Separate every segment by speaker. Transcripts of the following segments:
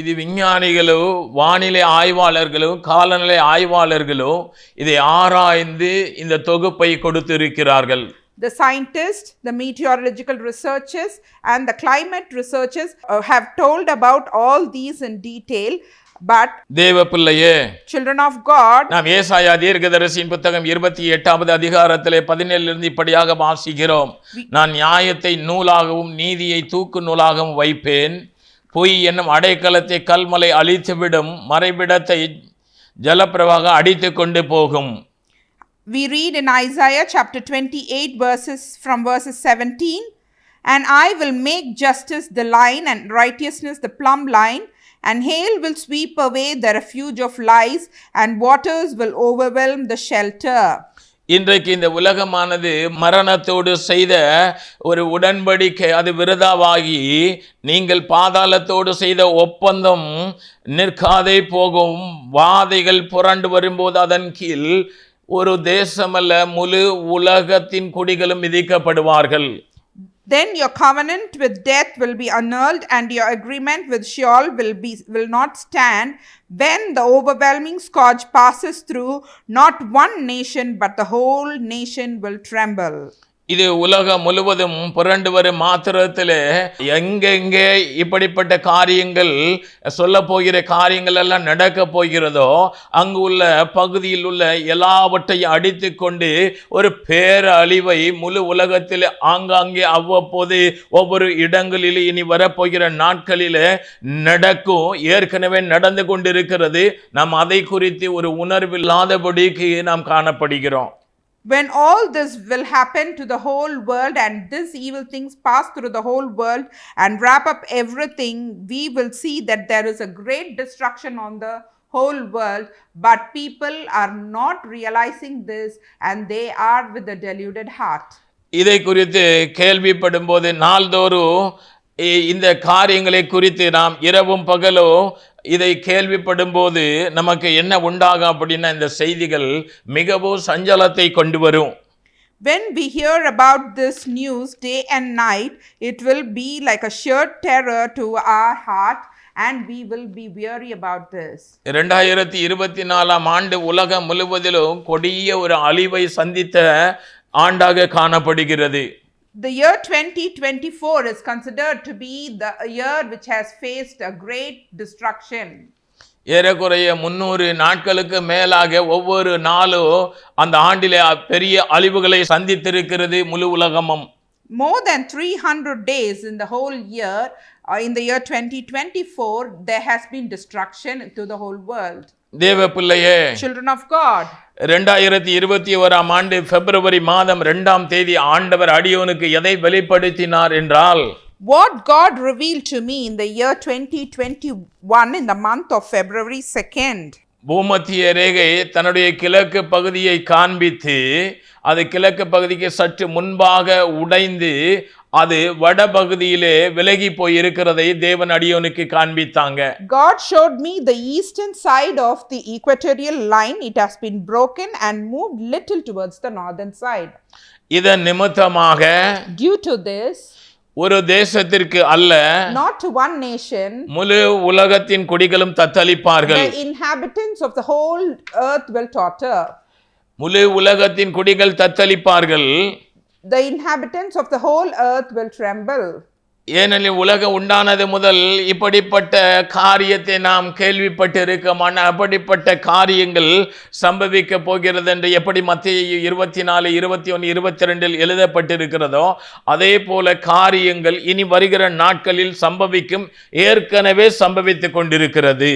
Speaker 1: இது விஞ்ஞானிகளோ வானிலை ஆய்வாளர்களோ காலநிலை ஆய்வாளர்களோ இதை ஆராய்ந்து இந்த தொகுப்பை கொடுத்திருக்கிறார்கள் The scientists, the meteorological researchers, and the climate researchers uh, have told about all these in detail. But தேவ பிள்ளையே children of God நாம் ஏசாயா தீர்க்கதரிசியின் புத்தகம் இருபத்தி எட்டாவது அதிகாரத்திலே இருந்து இப்படியாக வாசிக்கிறோம் நான் நியாயத்தை நூலாகவும் நீதியை தூக்கு நூலாகவும் வைப்பேன் பொய் என்னும் அடைக்கலத்தை கல்மலை அழித்துவிடும் மறைவிடத்தை ஜலப்பிரவாக அடித்து கொண்டு போகும் We read in Isaiah chapter 28 verses from verses 17 And I will make justice the line and righteousness the plumb line and hail will sweep away the refuge of lies and waters will overwhelm the shelter இன்றைக்கு இந்த உலகமானது மரணத்தோடு செய்த ஒரு உடன்படிக்கை அது விருதாவாகி நீங்கள் பாதாளத்தோடு செய்த ஒப்பந்தம் நிற்காதே போகும் வாதைகள் புரண்டு வரும்போது அதன் கீழ் ஒரு தேசமல்ல முழு உலகத்தின் குடிகளும் மிதிக்கப்படுவார்கள் Then your covenant with death will be annulled, and your agreement with Sheol will, be, will not stand. When the overwhelming scourge passes through, not one nation, but the whole nation will tremble. இது உலகம் முழுவதும் புரண்டு வரும் மாத்திரத்தில் எங்கெங்கே இப்படிப்பட்ட காரியங்கள் சொல்ல போகிற காரியங்கள் எல்லாம் நடக்க போகிறதோ அங்கு உள்ள பகுதியில் உள்ள எல்லாவற்றையும் அடித்து கொண்டு ஒரு பேரழிவை முழு உலகத்தில் ஆங்காங்கே அவ்வப்போது ஒவ்வொரு இடங்களில் இனி வரப்போகிற நாட்களில் நடக்கும் ஏற்கனவே நடந்து கொண்டிருக்கிறது நாம் அதை குறித்து ஒரு உணர்வில்லாதபடிக்கு நாம் காணப்படுகிறோம் when all this will happen to the whole world and this evil things pass through the whole world and wrap up everything we will see that there is a great destruction on the whole world but people are not realizing this and they are with a deluded heart இதை குறித்து கேள்விப்படும் போது நாள்தோறும் இந்த காரியங்களை குறித்து நாம் இரவும் பகலும் இதை கேள்விப்படும் போது நமக்கு என்ன உண்டாகும் அப்படின்னா இந்த செய்திகள் மிகவும் சஞ்சலத்தை கொண்டு வரும் When we hear about this news day and night, it will be like a sheer terror to our heart and we will be weary about this. இரண்டாயிரத்தி இருபத்தி நாலாம் ஆண்டு உலகம் முழுவதிலும் கொடிய ஒரு அழிவை சந்தித்த ஆண்டாக காணப்படுகிறது The year 2024 is considered to be the year which has faced a great destruction. ஏறக்குறைய முன்னூறு நாட்களுக்கு மேலாக ஒவ்வொரு நாளும் அந்த ஆண்டிலே பெரிய அழிவுகளை சந்தித்திருக்கிறது முழு உலகமும் More than 300 days in the whole year, uh, in the year 2024, there has been destruction to the whole world. தேவ பிள்ளையே Children of God. ரெண்டாயிரத்தி இருபத்தி ஓராம் ஆண்டு பிப்ரவரி மாதம் ரெண்டாம் தேதி ஆண்டவர் அடியோனுக்கு எதை வெளிப்படுத்தினார் என்றால் What God revealed to me in the twenty 2021 in the month of February second பூமத்திய ரேகை தன்னுடைய கிழக்கு பகுதியை காண்பித்து அது கிழக்கு பகுதிக்கு சற்று முன்பாக உடைந்து அது வட பகுதியிலே விலகி போய் இருக்கிறதை தேவன் அடியோனுக்கு காண்பித்தாங்க God showed me the eastern side of the equatorial line it has been broken and moved little towards the northern side இதன் நிமித்தமாக due to this ஒரு தேசத்திற்கு அல்ல not to one nation முழு உலகத்தின் குடிகளும் தத்தளிப்பார்கள் the inhabitants of the whole earth will totter முழு உலகத்தின் குடிகள் தத்தளிப்பார்கள் the inhabitants of the whole earth will tremble ஏனெனில் உலக உண்டானது முதல் இப்படிப்பட்ட காரியத்தை நாம் கேள்விப்பட்டிருக்கமான அப்படிப்பட்ட காரியங்கள் சம்பவிக்க போகிறது என்று எப்படி மத்திய இருபத்தி நாலு இருபத்தி ஒன்று இருபத்தி ரெண்டில் எழுதப்பட்டிருக்கிறதோ அதே போல காரியங்கள் இனி வருகிற நாட்களில் சம்பவிக்கும் ஏற்கனவே சம்பவித்து கொண்டிருக்கிறது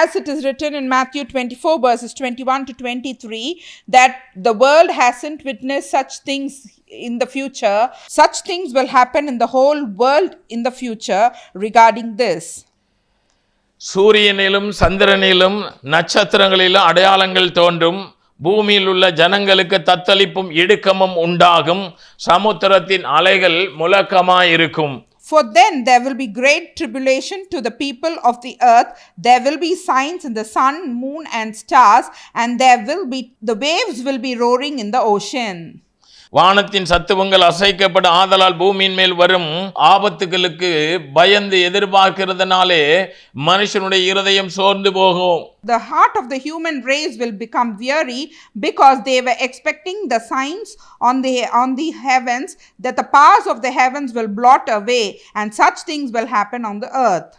Speaker 1: As it is written in Matthew 24 verses 21 to 23 that the world hasn't witnessed such things in the future. Such things will happen in the whole world in the future regarding this. சூரியனிலும் சந்திரனிலும் நட்சத்திரங்களிலும் அடையாளங்கள் தோன்றும் பூமியில் உள்ள ஜனங்களுக்கு தத்தளிப்பும் இடுக்கமும் உண்டாகும் சமுத்திரத்தின் அலைகள் முழக்கமாயிருக்கும் For then there will be great tribulation to the people of the earth. There will be signs in the sun, moon, and stars, and there will be the waves will be roaring in the ocean. வானத்தின் சத்துவங்கள் அசைக்கப்பட ஆதலால் பூமியின் மேல் வரும் ஆபத்துகளுக்கு பயந்து எதிர்பார்க்கிறதுனாலே மனுஷனுடைய இருதயம் சோர்ந்து போகும் The heart of the human race will become weary because they were expecting the signs on the on the heavens that the powers of the heavens will blot away and such things will happen on the earth.